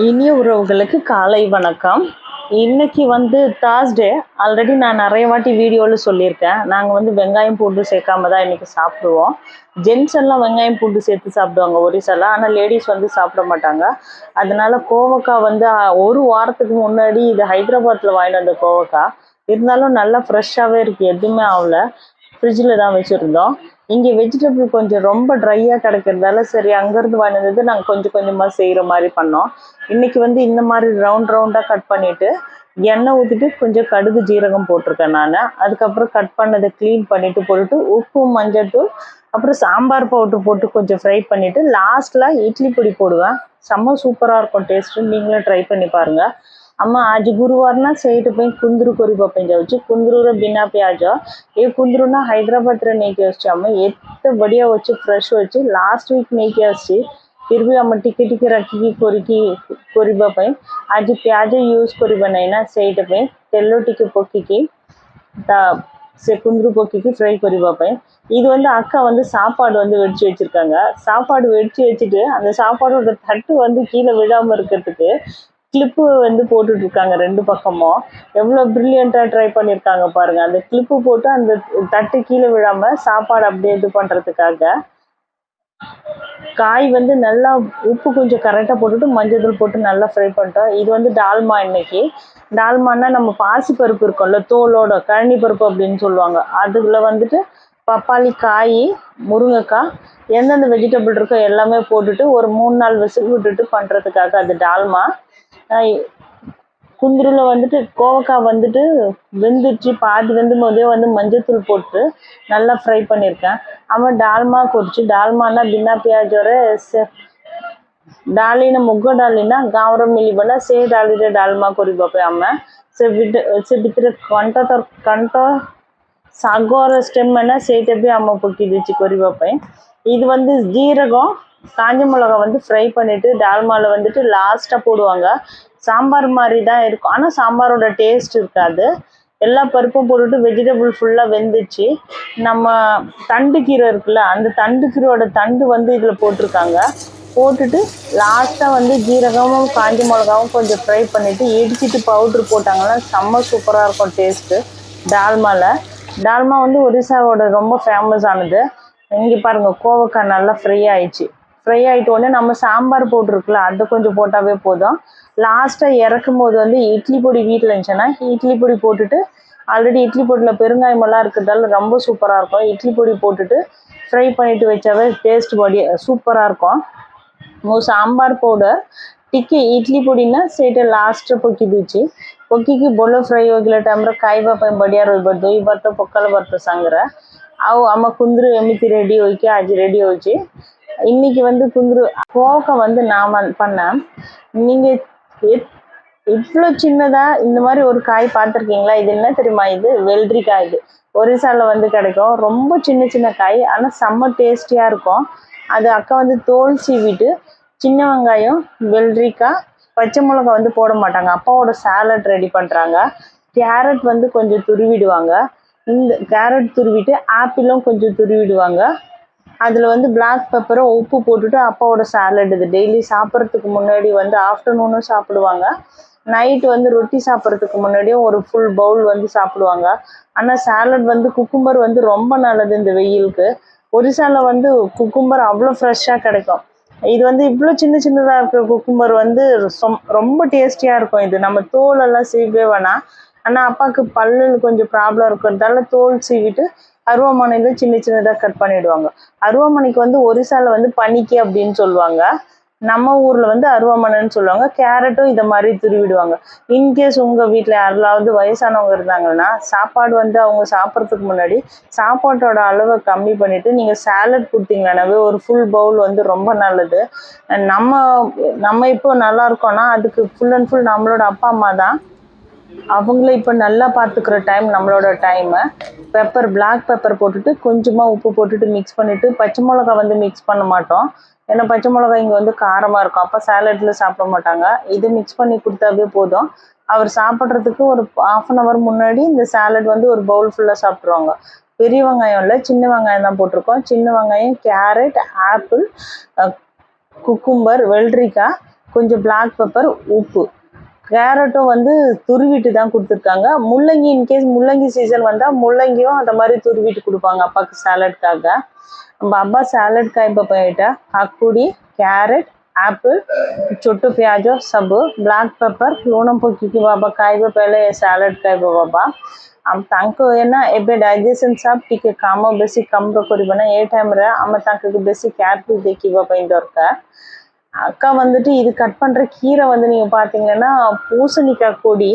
இனிய உறவுகளுக்கு காலை வணக்கம். இன்னைக்கு வந்து தார்ஸ்டே ஆல்ரெடி நான் நிறைய வாட்டி வீடியோவில் சொல்லியிருக்கேன். நாங்கள் வந்து வெங்காயம் பூண்டு சேர்க்காம தான் இன்னைக்கு சாப்பிடுவோம். ஜென்ஸ் எல்லாம் வெங்காயம் பூண்டு சேர்த்து சாப்பிடுவாங்க ஒரிசால ஆனால் லேடிஸ் வந்து சாப்பிட மாட்டாங்க. அதனால கோவக்காய் வந்து ஒரு வாரத்துக்கு முன்னாடி இது ஹைதராபாத்தில் வாங்கிட்டு வந்த கோவக்காய். இருந்தாலும் நல்லா ஃப்ரெஷ்ஷாகவே இருக்குது எதுவுமே ஆகல ஃப்ரிட்ஜில் தான் வச்சுருந்தோம். இங்கே வெஜிடபிள் கொஞ்சம் ரொம்ப ட்ரையாக கிடைக்கிறதால சரி அங்கேருந்து வாங்கினது நாங்கள் கொஞ்சம் கொஞ்சமாக செய்கிற மாதிரி பண்ணோம். இன்றைக்கி வந்து இந்த மாதிரி ரவுண்ட் ரவுண்டாக கட் பண்ணிவிட்டு எண்ணெய் ஊற்றிட்டு கொஞ்சம் கடுகு ஜீரகம் போட்டிருக்கேன் நான். அதுக்கப்புறம் கட் பண்ணதை க்ளீன் பண்ணிவிட்டு போட்டுட்டு உப்பு மஞ்சள்தூள் அப்புறம் சாம்பார் பவுட்ரு போட்டு கொஞ்சம் ஃப்ரை பண்ணிவிட்டு லாஸ்ட்டில் இட்லி பொடி போடுவேன். செம்ம சூப்பராக இருக்கும். டேஸ்ட்டு நீங்களும் ட்ரை பண்ணி பாருங்கள் అమ్మ ఆజి గురువారన సేటు పై కుందరు కొరి పప్పించవచ్చు కుందరుర బినా ప్యాజ ఏ కుందరున హైదరాబాద్ ర నేకే వచ్చి అమ్మ ఎత్త బడియా వచ్చి ఫ్రెష్ వచ్చి లాస్ట్ వీక్ నేకే వచ్చి ଫିର୍ ବି ଆମେ ଟିକେ ଟିକେ ରଖିକି କରିକି କରିବା ପାଇଁ ଆଜି ପିଆଜ ୟୁଜ୍ କରିବା ନାହିଁ ନା ସେଇଟା ପାଇଁ ତେଲ ଟିକେ ପକିକି ତା ସେ குந்துரு பொக்கிக்கு ஃப்ரை கறி பார்ப்பேன் இது வந்து அக்கா வந்து சாப்பாடு வந்து வெடிச்சு வச்சிருக்காங்க சாப்பாடு வெடிச்சு வச்சுட்டு அந்த சாப்பாடோட தட்டு வந்து கீழே விழாம இருக்கிறதுக்கு கிளிப்பு வந்து போட்டுட்டு இருக்காங்க ரெண்டு பக்கமும். எவ்வளோ ப்ரில்லியண்ட்டாக ட்ரை பண்ணியிருக்காங்க பாருங்க. அந்த கிளிப்பு போட்டு அந்த தட்டு கீழே விழாம சாப்பாடு அப்படியே இது பண்ணுறதுக்காக காய் வந்து நல்லா உப்பு கொஞ்சம் கரெக்டாக போட்டுட்டு மஞ்சள் தூள் போட்டு நல்லா ஃப்ரை பண்ணிட்டோம். இது வந்து டால்மா இன்னைக்கு. டால்மான்னா நம்ம பாசி பருப்பு இருக்கும்ல தோலோட கழனி பருப்பு அப்படின்னு சொல்லுவாங்க. அதுல வந்துட்டு பப்பாளி காய் முருங்கைக்காய் எந்தெந்த வெஜிடபிள் இருக்கோ எல்லாமே போட்டுட்டு ஒரு மூணு நாள் விசில் விட்டுட்டு பண்ணுறதுக்காக அது டால்மா. குந்துருல வந்துட்டு கோவக்காய் வந்துட்டு வெந்துச்சு பாதி வெந்தும் போதே வந்து மஞ்சத்தூள் போட்டு நல்லா ஃப்ரை பண்ணியிருக்கேன் ஆமாம் டால்மா କରୁଛି ଡାଲମାନା ବିନା ପିଆଜରେ ସେ ଡାଲି ନା ମୁଗ ଡାଲି ନା ଗାଁର ମିଳିବ ନା ସେ ଡାଲିରେ ଡାଲମା କରିବା ପାଇଁ ଆମେ ସେ ଭିତ- ସେ ଭିତରେ କଣ୍ଟ ତର କଣ୍ଟ ଶାଗର ஸ்டெம் என்ன ସେଇଟା ବି ଆମ ପକେଇ ଦେଇଛି କରିବା ପାଇଁ இது வந்து ஜீரகம் காஞ்ச மிளகா வந்து ஃப்ரை பண்ணிவிட்டு டால்மாவில் வந்துட்டு லாஸ்ட்டாக போடுவாங்க. சாம்பார் மாதிரி தான் இருக்கும். ஆனால் சாம்பாரோட டேஸ்ட் இருக்காது. எல்லா பருப்பும் போட்டுட்டு வெஜிடபிள் ஃபுல்லாக வெந்துச்சு. நம்ம தண்டு கீரை இருக்குல்ல அந்த தண்டு கீரோட தண்டு வந்து இதில் போட்டிருக்காங்க. போட்டுட்டு லாஸ்ட்டாக வந்து ஜீரகமும் காஞ்ச மிளகாவும் கொஞ்சம் ஃப்ரை பண்ணிவிட்டு இடிச்சிட்டு பவுட்ரு போட்டாங்கன்னா செம்ம சூப்பராக இருக்கும் டேஸ்ட்டு டால்மாவில் டால்மா வந்து ஒரிசாவோட ரொம்ப ஃபேமஸ் ஆனது. இங்கே பாருங்கள் கோவக்காய் நல்லா ஃப்ரை ஆயிடுச்சு. ஃப்ரை ஆகிட்ட உடனே நம்ம சாம்பார் போட்டிருக்குல அது கொஞ்சம் போட்டாவே போதும் லாஸ்ட்டாக இறக்கும் போது வந்து இட்லி பொடி வீட்டில் இருந்துச்சுன்னா இட்லி பொடி போட்டுட்டு ஆல்ரெடி இட்லி பொடியில் பெருங்காயமெல்லாம் இருக்கிறதால ரொம்ப சூப்பராக இருக்கும் இட்லி பொடி போட்டுட்டு ஃப்ரை பண்ணிட்டு வச்சாவே டேஸ்ட் பொடி சூப்பராக இருக்கும் ମୋ ସାମ୍ବାର ପାଉଡ଼ର ଟିକେ ଇଡଲି ପୋଡ଼ି ନା ସେଇଟା ଲାଷ୍ଟରେ ପକେଇ ଦେଉଛି ପକେଇକି ଭଲ ଫ୍ରାଏ ହୋଇଗଲା ଟାଇମ୍ରେ ଖାଇବା ପାଇଁ ବଢ଼ିଆ ରହିବ ଦୁଇ ଭାତ ପଖାଳ ଭାତ ସାଙ୍ଗରେ ଆଉ ଆମ କୁନ୍ଦୁରୁ ଏମିତି ରେଡ଼ି ହୋଇକି ଆଜି ରେଡ଼ି ହେଉଛି இன்னைக்கு வந்து குந்துரு கோவக்காய் வந்து நான் பண்ணேன். நீங்கள் இவ்வளோ சின்னதாக இந்த மாதிரி ஒரு காய் பார்த்துருக்கீங்களா? இது என்ன தெரியுமா இது? வெள்ளரிக்காய் இது. ஒரிசால வந்து கிடைக்கும். ரொம்ப சின்ன சின்ன காய் ஆனால் செம்ம டேஸ்டியாக இருக்கும். அது அக்கா வந்து தோல் சீவிட்டு சின்ன வெங்காயம் வெள்ளரிக்காய் பச்சை மிளகாய் வந்து போட மாட்டாங்க. அப்பாவோட சாலட் ரெடி பண்ணுறாங்க கேரட் வந்து கொஞ்சம் துருவிடுவாங்க. இந்த கேரட் துருவிட்டு ஆப்பிளும் கொஞ்சம் துருவிடுவாங்க. அதில் வந்து பிளாக் பெப்பரும் உப்பு போட்டுட்டு அப்பாவோட சாலட் இது. டெய்லி சாப்பிட்றதுக்கு முன்னாடி வந்து ஆஃப்டர்நூனும் சாப்பிடுவாங்க. நைட் வந்து ரொட்டி சாப்பிட்றதுக்கு முன்னாடியும் ஒரு ஃபுல் பவுல் வந்து சாப்பிடுவாங்க. ஆனால் சாலட் வந்து குக்கும்பர் வந்து ரொம்ப நல்லது இந்த வெயிலுக்கு. ஒரிசாவில் வந்து குக்கும்பர் அவ்வளோ ஃப்ரெஷ்ஷாக கிடைக்கும். இது வந்து இவ்வளோ சின்ன சின்னதாக இருக்கிற குக்கும்பர் வந்து ரொம்ப டேஸ்டியாக இருக்கும் இது. நம்ம தோலெல்லாம் சீவே வேணாம். ஆனால் அப்பாவுக்கு பல்லு கொஞ்சம் ப்ராப்ளம் இருக்கிறதால தோல் சீவிட்டு அருவாமனையில் சின்ன சின்னதாக கட் பண்ணிடுவாங்க. அருவாமனைக்கு வந்து ஒரிசால வந்து பனிக்கு அப்படின்னு சொல்லுவாங்க. நம்ம ஊரில் வந்து அருவாமனைன்னு சொல்லுவாங்க. கேரட்டும் இதை மாதிரி துருவிடுவாங்க. இன்கேஸ் உங்கள் வீட்டில் யாராவது வயசானவங்க இருந்தாங்கன்னா சாப்பாடு வந்து அவங்க சாப்பிட்றதுக்கு முன்னாடி சாப்பாட்டோட அளவை கம்மி பண்ணிவிட்டு நீங்கள் சாலட் கொடுத்தீங்கன்னாவே ஒரு ஃபுல் பவுல் வந்து ரொம்ப நல்லது. நம்ம நம்ம இப்போ நல்லா இருக்கோம்னா அதுக்கு ஃபுல் அண்ட் ஃபுல் நம்மளோட அப்பா அம்மா தான் அவங்கள இப்போ நல்லா பார்த்துக்கிற டைம் நம்மளோட டைமு பெப்பர் பிளாக் பெப்பர் போட்டுட்டு கொஞ்சமாக உப்பு போட்டுட்டு மிக்ஸ் பண்ணிவிட்டு பச்சை மிளகா வந்து மிக்ஸ் பண்ண மாட்டோம். ஏன்னா பச்சை மிளகா இங்கே வந்து காரமாக இருக்கும். அப்போ சாலட்டில் சாப்பிட மாட்டாங்க. இது மிக்ஸ் பண்ணி கொடுத்தாவே போதும். அவர் சாப்பிட்றதுக்கு ஒரு ஆஃப் அன் ஹவர் முன்னாடி இந்த சாலட் வந்து ஒரு பவுல் ஃபுல்லாக சாப்பிட்ருவாங்க பெரிய வெங்காயம் இல்லை சின்ன வெங்காயம் தான் போட்டிருக்கோம். சின்ன வெங்காயம் கேரட் ஆப்பிள் குக்கும்பர் வெள்ளரிக்காய் கொஞ்சம் பிளாக் பெப்பர் உப்பு. கேரட்டும் வந்து துருவிட்டு தான் கொடுத்துருக்காங்க. முள்ளங்கி இன்கேஸ் முள்ளங்கி சீசன் வந்தால் முள்ளங்கியும் அந்த மாதிரி துருவிட்டு கொடுப்பாங்க அப்பாவுக்கு சாலட்காக நம்ம அப்பா சாலட்காக இப்போ போயிட்டா அக்குடி கேரட் ஆப்பிள் சொட்டு பியாஜோ சப்பு బ్లాక్ பெப்பர் లూనం పొక్కికి బాబా కాయ పేలే సాలడ్ కాయ బాబా আম তাঙ্কে না এবে ডাইজেশন সব টিকে কাম বেশি কম করিব না এ টাইমরে আমি তাঙ্কে বেশি কেয়ারফুল দেখিবা পাই দরকার அக்கா வந்துட்டு இது கட் பண்ணுற கீரை வந்து நீங்கள் பார்த்தீங்கன்னா பூசணிக்காய் கொடி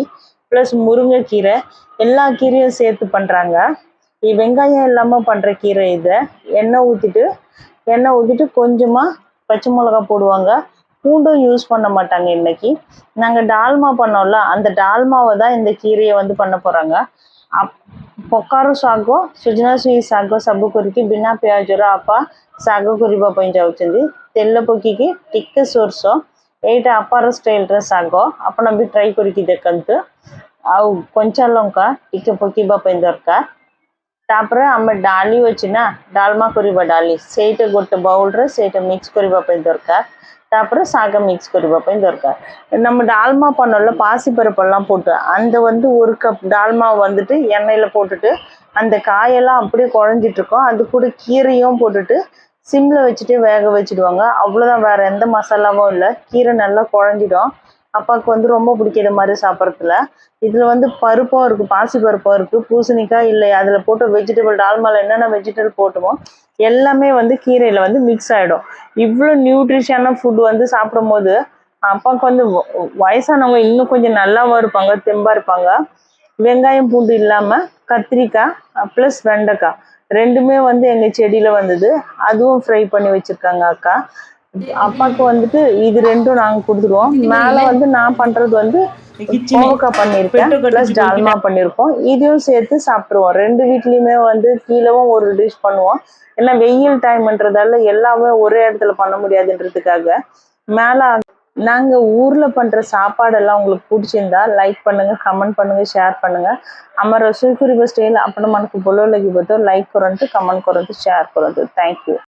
ப்ளஸ் முருங்கைக்கீரை. எல்லா கீரையும் சேர்த்து பண்ணுறாங்க வெங்காயம் இல்லாமல் பண்ணுற கீரை இதை. எண்ணெய் ஊற்றிட்டு எண்ணெய் ஊற்றிட்டு கொஞ்சமாக பச்சை மிளகாய் போடுவாங்க. பூண்டும் யூஸ் பண்ண மாட்டாங்க இன்றைக்கி நாங்கள் டால்மா பண்ணோம்ல அந்த டால்மாவை தான் இந்த கீரையை வந்து பண்ண போகிறாங்க ಅಪ್ ಪೊಕ್ಕಾರು ಸಾಗೋ ಸುಜನಾ ಸುಯಿ ಸಾಗೋ ಸಬ್ಬು பின்னா ಬಿನ್ನಾ அப்பா ଶାଗ କରିବା ପାଇଁ ଯାଉଛନ୍ତି ତେଲ ପକେଇକି ଟିକେ ସୋରିଷ ଏଇଟା ଆପାର ଷ୍ଟାଇଲ୍ର ଶାଗ ଆପଣ ବି ଟ୍ରାଏ କରିକି ଦେଖନ୍ତୁ ଆଉ କଞ୍ଚା ଲଙ୍କା ଟିକେ ପକେଇବା ପାଇଁ ଦରକାର ତାପରେ ଆମେ ଡାଲି ଅଛି ନା ଡାଲମା କରିବା ଡାଲି ସେଇଟା ଗୋଟେ ବଉଲ୍ରେ ସେଇଟା ମିକ୍ସ କରିବା ପାଇଁ ଦରକାର ତାପରେ ଶାଗ மிக்ஸ் କରିବା ପାଇଁ ଦରକାର நம்ம டால்மா பண்ணோம்ல பாசிப்பருப்பெல்லாம் போட்டு அந்த வந்து ஒரு கப் டால்மா வந்துட்டு எண்ணெயில் போட்டுட்டு அந்த காயெல்லாம் அப்படியே குழஞ்சிட்டு இருக்கும் அது கூட கீரையும் போட்டுட்டு சிம்மில் வச்சுட்டு வேக வச்சுடுவாங்க. அவ்வளோதான் வேறு எந்த மசாலாவும் இல்லை. கீரை நல்லா குழஞ்சிடும். அப்பாவுக்கு வந்து ரொம்ப பிடிக்கிற இது மாதிரி சாப்பிட்றதுல. இதில் வந்து பருப்பும் இருக்குது பாசி பருப்பும் இருக்குது பூசணிக்காய் இல்லை அதில் போட்டு வெஜிடபிள் டால்மாவில் என்னென்ன வெஜிடபிள் போட்டுமோ எல்லாமே வந்து கீரையில் வந்து மிக்ஸ் ஆகிடும் இவ்வளோ நியூட்ரிஷனான ஃபுட் வந்து சாப்பிடும் போது அப்பாவுக்கு வந்து வயசானவங்க இன்னும் கொஞ்சம் நல்லாவும் இருப்பாங்க தெம்பாக இருப்பாங்க. வெங்காயம் பூண்டு இல்லாமல் கத்திரிக்காய் ப்ளஸ் வெண்டைக்காய். ரெண்டுமே வந்து எங்கள் செடியில் வந்தது. அதுவும் ஃப்ரை பண்ணி வச்சுருக்காங்க அக்கா. அப்பாவுக்கு வந்துட்டு இது ரெண்டும் நாங்கள் கொடுத்துருவோம். மேலே வந்து நான் பண்ணுறது வந்து கோவக்காய் பண்ணியிருக்கேன். ப்ளஸ் டால்மா பண்ணியிருக்கோம். இதையும் சேர்த்து சாப்பிட்ருவோம் ரெண்டு வீட்லேயுமே வந்து கீழவும் ஒரு டிஷ் பண்ணுவோம். ஏன்னா வெயில் டைம்ன்றதால எல்லாமே ஒரே இடத்துல பண்ண முடியாதுன்றதுக்காக. மேலே நாங்கள் ஊரில் பண்ணுற சாப்பாடெல்லாம் உங்களுக்கு பிடிச்சிருந்தா లైక్ பண்ணுங்க కమెంట్ பண்ணுங்க షేర్ பண்ணுங்க আমার রসই করিব স্টাইল আপনার মানুষ ভালো লাগিব তো লাইক করন্তু কমেন্ট করন্তু শেয়ার করন্তু থ্যাংক ইউ